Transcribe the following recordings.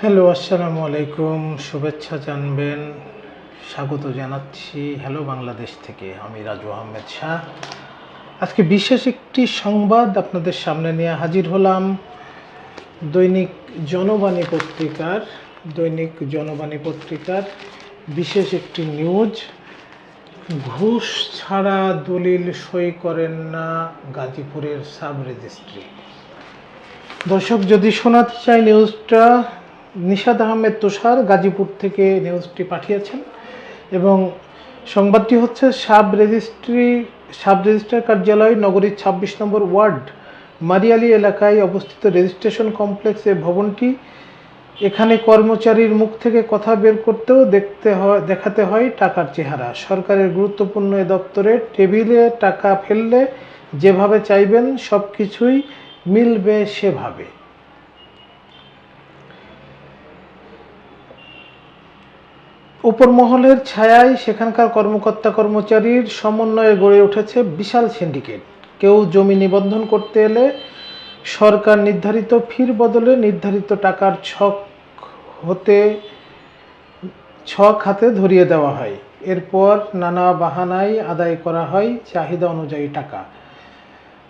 Hello, আসসালামু আলাইকুম। শুভেচ্ছা জানবেন। স্বাগত জানাচ্ছি হ্যালো বাংলাদেশ থেকে। আমি রাজু আহমেদ শাহ। আজকে বিশেষ একটি সংবাদ আপনাদের সামনে নিয়ে হাজির হলাম। দৈনিক জনবাণী পত্রিকার, দৈনিক জনবাণী পত্রিকার বিশেষ একটি নিউজ। ঘুষ ছাড়া দলিল সই করেন না গাজীপুরের সাব রেজিস্ট্রি দর্শক, যদি শোনাতে চাই নিউজটা নিশাদ আহমেদ তুষার গাজীপুর থেকে নিউজটি পাঠিয়েছেন এবং সংবাদটি হচ্ছে, সাব রেজিস্ট্রি, সাব রেজিস্ট্রার কার্যালয় নগরীর ছাব্বিশ নম্বর ওয়ার্ড মারিয়ালি এলাকায় অবস্থিত রেজিস্ট্রেশন কমপ্লেক্সে ভবনটি। এখানে কর্মচারীর মুখ থেকে কথা বের করতেও দেখতে হয়, দেখাতে হয় টাকার চেহারা। সরকারের গুরুত্বপূর্ণ এ দপ্তরে টেবিলে টাকা ফেললে যেভাবে চাইবেন সব কিছুই মিলবে সেভাবে। উপর মহলের ছায়ায় সেখানকার কর্মকর্তা কর্মচারীর সমন্বয়ে গড়ে উঠেছে বিশাল সিন্ডিকেট। কেউ জমি নিবন্ধন করতে এলে সরকার নির্ধারিত ফির বদলে নির্ধারিত টাকার ছক হতে, ছক হাতে ধরিয়ে দেওয়া হয়। এরপর নানা বাহানায় আদায় করা হয় চাহিদা অনুযায়ী টাকা।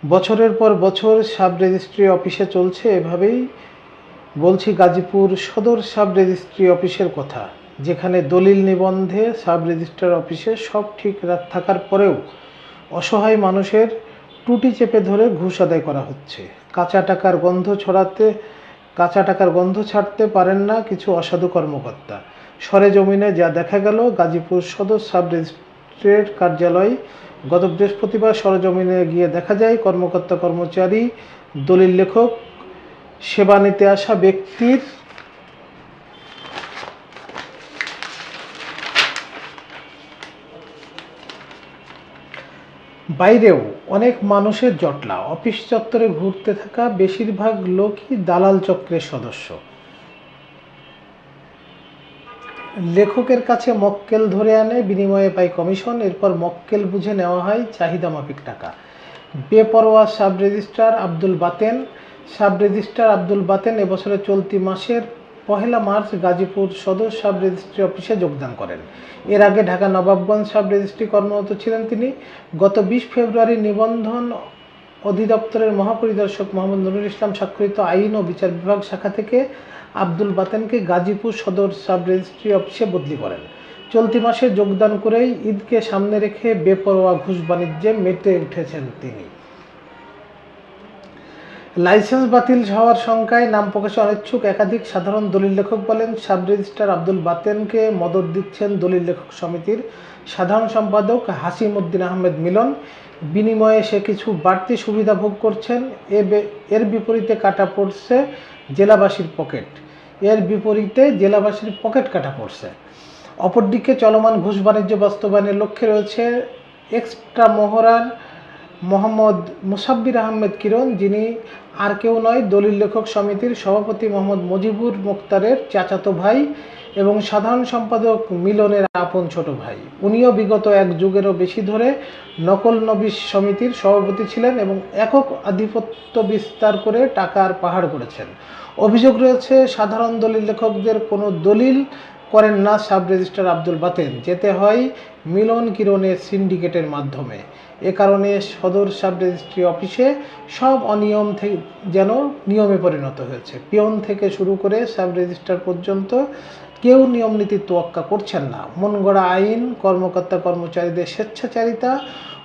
বছরের পর বছর সাব রেজিস্ট্রি অফিসে চলছে এভাবেই। বলছি গাজীপুর সদর সাব রেজিস্ট্রি অফিসের কথা। যেখানে দলিল নিবন্ধে সাব রেজিস্ট্রার অফিসে সব ঠিক থাকার পরেও অসহায় মানুষের টুটি চেপে ধরে ঘুষ আদায় করা হচ্ছে। কাঁচা টাকার গন্ধ ছড়াতে, কাঁচা টাকার গন্ধ ছাড়তে পারেন না কিছু অসাধু কর্মকর্তা। সরে জমিনে যা দেখা গেল, গাজীপুর সদর সাব রেজিস্ট্রের কার্যালয় গত বৃহস্পতিবার সরজমিনে গিয়ে দেখা যায়, কর্মকর্তা কর্মচারী, দলিল লেখক, সেবা নিতে আসা ব্যক্তির বাইরেও অনেক মানুষের জটলা। অফিস চত্বরে ঘুরতে থাকা বেশিরভাগ লোকই দালাল চক্রের সদস্য। লেখকের কাছে মক্কেল ধরে আনে, বিনিময়ে পায় কমিশন, এরপর মক্কেল বুঝে নেওয়া হয় চাহিদা মাফিক টাকা। বেপরোয়া sub registrar Abdul Baten, sub registrar Abdul Baten এবছরের চলতি মাসের পহেলা মার্চ গাজীপুর সদর সাব রেজিস্ট্রি অফিসে যোগদান করেন। এর আগে ঢাকা নবাবগঞ্জ সাব রেজিস্ট্রি কর্মরত ছিলেন তিনি। গত বিশ ফেব্রুয়ারি নিবন্ধন অধিদপ্তরের মহাপরিদর্শক মোহাম্মদ নুরুল ইসলাম স্বাক্ষরিত আইন ও বিচার বিভাগ শাখা থেকে আব্দুল বাতেনকে গাজীপুর সদর সাব রেজিস্ট্রি অফিসে বদলি করেন। চলতি মাসে যোগদান করেই ঈদকে সামনে রেখে বেপরোয়া ঘুষ বাণিজ্যে মেতে উঠেছেন তিনি। লাইসেন্স বাতিল হওয়ার শঙ্কায় নাম প্রকাশে অনিচ্ছুক একাধিক সাধারণ দলিল লেখক বলেন সাব রেজিস্ট্রার আব্দুল বাতেনকে মদত দিচ্ছেন দলিল লেখক সমিতির সাধারণ সম্পাদক হাসিম উদ্দিন আহমেদ মিলন। বিনিময়ে সে কিছু বাড়তি সুবিধা ভোগ করছেন। এর বিপরীতে কাটা পড়ছে জেলাবাসীর পকেট। এর বিপরীতে জেলাবাসীর পকেট কাটা পড়ছে। অপরদিকে চলমান ঘুষ বাণিজ্য বাস্তবায়নের লক্ষ্যে রয়েছে এক্সট্রা মোহরার মোহাম্মদ মুসাব্বির আহমেদ কিরণ, যিনি আর কেউ নয়, দলিল লেখক সমিতির সভাপতি মোহাম্মদ মজিবুর মুক্তারের চাচাতো ভাই এবং সাধারণ সম্পাদক মিলনের আপন ছোট ভাই। উনিও বিগত এক যুগেরও বেশি ধরে নকল নবিশ সমিতির সভাপতি ছিলেন এবং একক আধিপত্য বিস্তার করে টাকার পাহাড় করেছেন। অভিযোগ রয়েছে, সাধারণ দলিল লেখকদের কোনো দলিল করেন না সাব রেজিস্ট্রার আব্দুল বাতেন। যেতে হয় মিলন কিরণের সিন্ডিকেটের মাধ্যমে। এ কারণে সদর সাব রেজিস্ট্রি অফিসে সব অনিয়ম থেকে যেন নিয়মে পরিণত হয়েছে। পিয়ন থেকে শুরু করে সাব রেজিস্ট্রার পর্যন্ত কেউ নিয়ম নীতি তোয়াক্কা করছেন না। মন গড়া আইন, কর্মকর্তা কর্মচারীদের স্বেচ্ছাচারিতা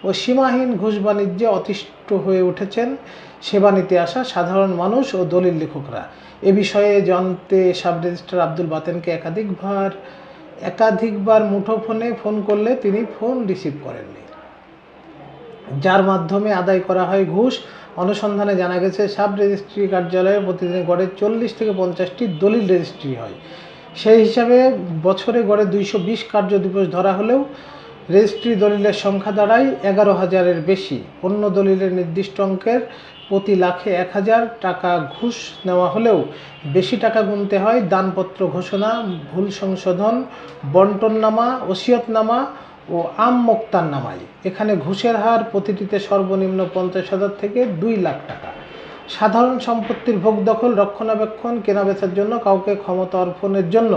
ও সীমাহীন ঘুষ বাণিজ্যে অতিষ্ঠ হয়ে উঠেছেন। সেবা নিতে আসা সাধারণ মানুষ ও দলিল লেখকরা। এ বিষয়ে জানতে সাব রেজিস্ট্রার আব্দুল বাতেনকে একাধিকবার একাধিকবার মুঠোফোনে ফোন করলে তিনি ফোন রিসিভ করেননি। যার মাধ্যমে আদায় করা হয় ঘুষ। অনুসন্ধানে জানা গেছে, সাব রেজিস্ট্রি কার্যালয়ে প্রতিদিন গড়ে চল্লিশ থেকে পঞ্চাশটি দলিল রেজিস্ট্রি হয়। সেই হিসাবে বছরে গড়ে দুইশো বিশ কার্য দিবস ধরা হলেও রেজিস্ট্রি দলিলের সংখ্যা দাঁড়ায় এগারো হাজারের বেশি। অন্য দলিলের নির্দিষ্ট অঙ্কের প্রতি লাখে এক হাজার টাকা ঘুষ নেওয়া হলেও বেশি টাকা গুনতে হয়। দানপত্র ঘোষণা, ভুল সংশোধন, বন্টননামা, ওসিয়তনামা ও আম মোক্তার নামাই এখানে ঘুষের হার প্রতিটিতে সর্বনিম্ন পঞ্চাশ হাজার থেকে দুই লাখ টাকা। সাধারণ সম্পত্তির ভোগ দখল, রক্ষণাবেক্ষণ, কেনাবেচার জন্য কাউকে ক্ষমতা অর্পণের জন্য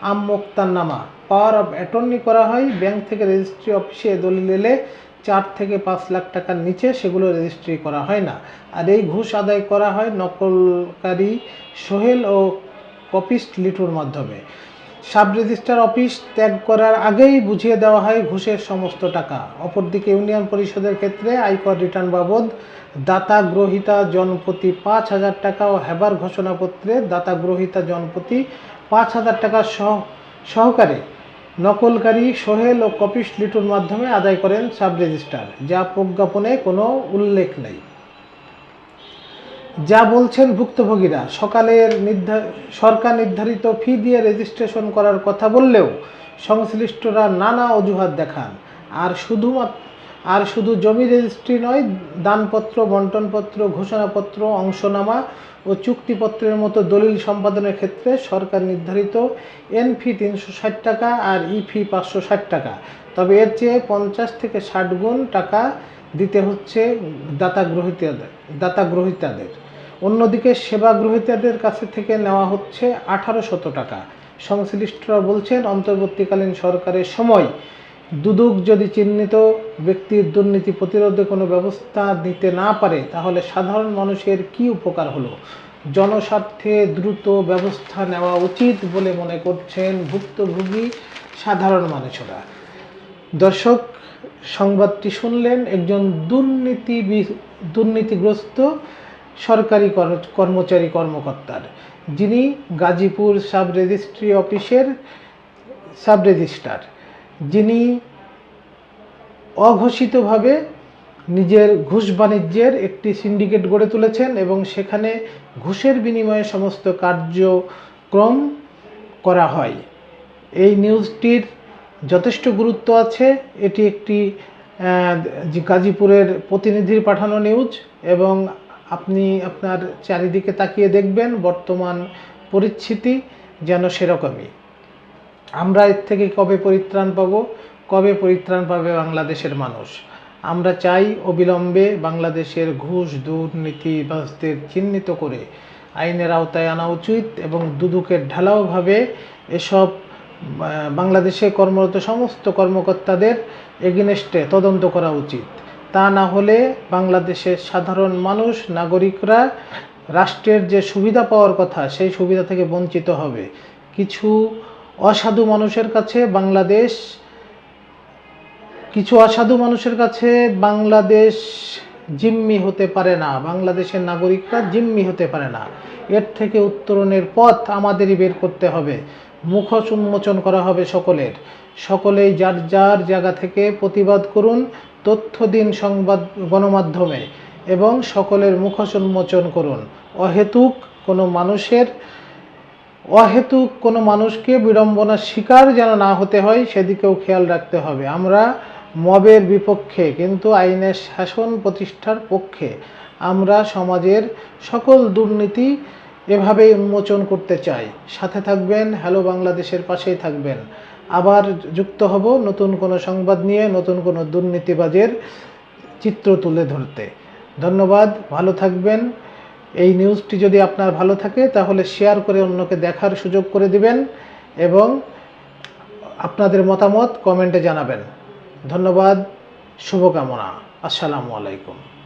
আম মোক্তারনামা পাওয়ার অফ অ্যাটর্নি করা হয়। ব্যাংক থেকে রেজিস্ট্রি অফিসে দলিল এলে চার থেকে পাঁচ লাখ টাকার নিচে সেগুলো রেজিস্ট্রি করা হয় না। আর এই ঘুষ আদায় করা হয় নকলকারী সোহেল ও কপিস্ট লিটুর মাধ্যমে। সাব রেজিস্ট্রার অফিস ত্যাগ করার আগেই বুঝিয়ে দেওয়া হয় ঘুষের সমস্ত টাকা। অপরদিকে ইউনিয়ন পরিষদের ক্ষেত্রে আয়কর রিটার্ন বাবদ দাতা গ্রহিতা জনপ্রতি পাঁচ হাজার টাকা ও হেবার ঘোষণাপত্রে দাতা গ্রহিতা জনপ্রতি পাঁচ হাজার টাকা সহ, সহকারে নকলকারী সোহেল ও কপিস লিটুর মাধ্যমে আদায় করেন সাব রেজিস্ট্রার, যা প্রজ্ঞাপনে কোনো উল্লেখ নেই। যা বলছেন ভুক্তভোগীরা, সকালের সরকার নির্ধারিত ফি দিয়ে রেজিস্ট্রেশন করার কথা বললেও সংশ্লিষ্টরা নানা অজুহাত দেখান। আর শুধুমাত্র আর শুধু জমি রেজিস্ট্রি নয়, দানপত্র, বন্টনপত্র, ঘোষণাপত্র, অংশনামা ও চুক্তিপত্রের মতো দলিল সম্পাদনের ক্ষেত্রে সরকার নির্ধারিত এন ফি তিনশো ষাট টাকা আর ই ফি পাঁচশো ষাট টাকা। তবে এর চেয়ে পঞ্চাশ থেকে ষাট গুণ টাকা দিতে হচ্ছে দাতা গ্রহীতাদের দাতা গ্রহীতাদের। অন্যদিকে সেবা গ্রহীতাদের কাছে থেকে নেওয়া হচ্ছে আঠারো শত টাকা। সংশ্লিষ্টরা বলছেন, অন্তর্বর্তীকালীন সরকারের সময় দুদক যদি চিহ্নিত ব্যক্তির দুর্নীতি প্রতিরোধে কোনো ব্যবস্থা নিতে না পারে, তাহলে সাধারণ মানুষের কি উপকার হলো? জনস্বার্থে দ্রুত ব্যবস্থা নেওয়া উচিত বলে মনে করছেন ভুক্তভোগী সাধারণ মানুষেরা। দর্শক, সংবাদটি শুনলেন একজন দুর্নীতি দুর্নীতিগ্রস্ত সরকারি কর- কর্মচারী কর্মকর্তার। যিনি গাজীপুর সাব রেজিস্ট্রি অফিসের সাব রেজিস্ট্রার যিনি অঘোষিতভাবে নিজের ঘুষ বাণিজ্যের একটি সিন্ডিকেট গড়ে তুলেছেন এবং সেখানে ঘুষের বিনিময়ে সমস্ত কার্যক্রম করা হয়। এই নিউজটির যথেষ্ট গুরুত্ব আছে। এটি একটি গাজীপুরের প্রতিনিধির পাঠানো নিউজ এবং আপনি আপনার চারিদিকে তাকিয়ে দেখবেন বর্তমান পরিস্থিতি যেন সেরকমই। আমরা এর থেকে কবে পরিত্রাণ পাব? কবে পরিত্রাণ পাবে বাংলাদেশের মানুষ? আমরা চাই অবিলম্বে বাংলাদেশের ঘুষ, দুর্নীতি, বাসদের চিহ্নিত করে আইনের আওতায় আনা উচিত এবং দুদুকের ঢালাওভাবে এসব বাংলাদেশে কর্মরত সমস্ত কর্মকর্তাদের এগেনস্টে তদন্ত করা উচিত। তা না হলে বাংলাদেশের সাধারণ মানুষ, নাগরিকরা রাষ্ট্রের যে সুবিধা পাওয়ার কথা, সেই সুবিধা থেকে বঞ্চিত হবে। কিছু অসাধু মানুষের কাছে বাংলাদেশ, কিছু অসাধু মানুষের কাছে বাংলাদেশ জিম্মি হতে পারে না। বাংলাদেশের নাগরিকরা জিম্মি হতে পারে না। এর থেকে উত্তরণের পথ আমাদেরই বের করতে হবে। মুখোশ উন্মোচন করা হবে সকলের। সকলেই যার যার জায়গা থেকে প্রতিবাদ করুন, তথ্য দিন সংবাদ গণমাধ্যমে এবং সকলের মুখোশ উন্মোচন করুন। অহেতুক কোনো মানুষের, অহেতুক কোনো মানুষকে বিড়ম্বনার শিকার যেন না হতে হয়, সেদিকেও খেয়াল রাখতে হবে। আমরা মবের বিপক্ষে কিন্তু আইনের শাসন প্রতিষ্ঠার পক্ষে আমরা সমাজের সকল দুর্নীতি এভাবেই উন্মোচন করতে চাই। সাথে থাকবেন, হ্যালো বাংলাদেশের পাশেই থাকবেন। আবার যুক্ত হব নতুন কোনো সংবাদ নিয়ে, নতুন কোনো দুর্নীতিবাজের চিত্র তুলে ধরতে। ধন্যবাদ, ভালো থাকবেন। এই নিউজটি যদি আপনার ভালো থাকে, তাহলে শেয়ার করে অন্যকে দেখার সুযোগ করে দিবেন এবং আপনাদের মতামত কমেন্টে জানাবেন। ধন্যবাদ, শুভকামনা। আসসালামু আলাইকুম।